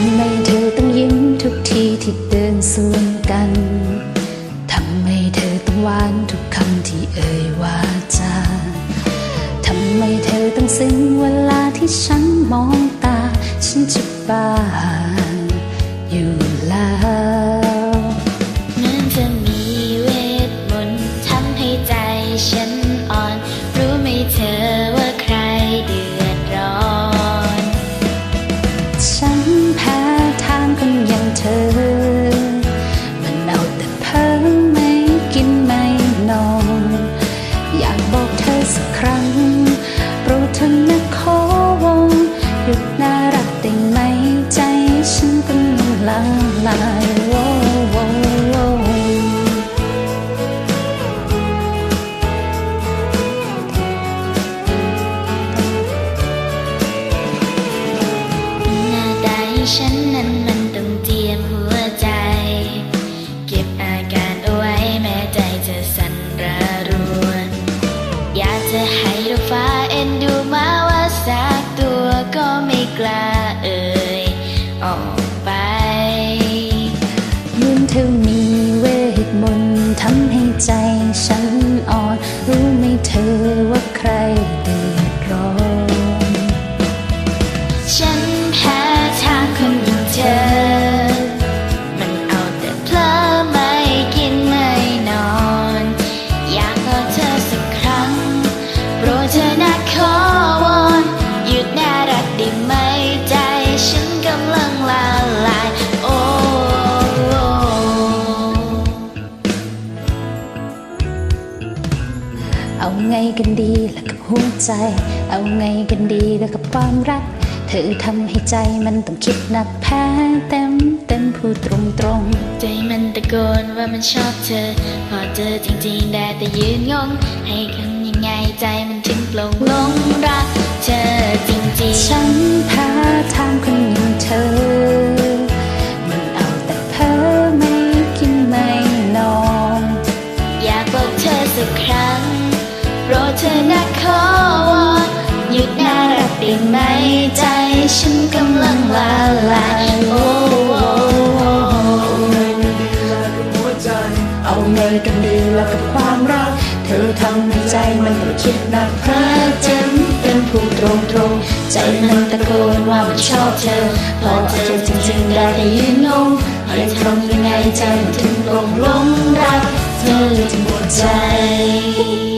ำให้เธอต้องยิ้มทุกทีที่เดินสวนกัน ทำให้เธอต้องหวานทุกคำที่เอ่ยวาจา ทำให้เธอต้องซึ้งเวลาที่ฉันมองตา ฉันจะบ้าอยู่แล้ว บอกเธอสักครั้งโปรดเธอ เอาไงกันดีล่ะกับหัวใจ เอาไงกันดีล่ะกับความรัก เธอทำให้ใจมันต้องคิดหนักแพ้เต็มเต็มพูดตรงตรงใจมันตะโกนว่ามันชอบเธอ พอเจอจริงๆได้แต่ยืนงง ให้คำยังไงใจมันถึงปลงหลงรักเธอจริงๆฉัน เอาไงกันดีล่ะกับความรัก เธอทำให้ใจมันต้องคิดหนักแพ้เต็มเต็มผู้ตรงตรงๆใจมันตะโกนว่ามันชอบเธอ พอเจอจริงๆได้แต่ยืนงงให้ทำยังไงใจมันถึงลงลงรัก เธอจนหมดใจ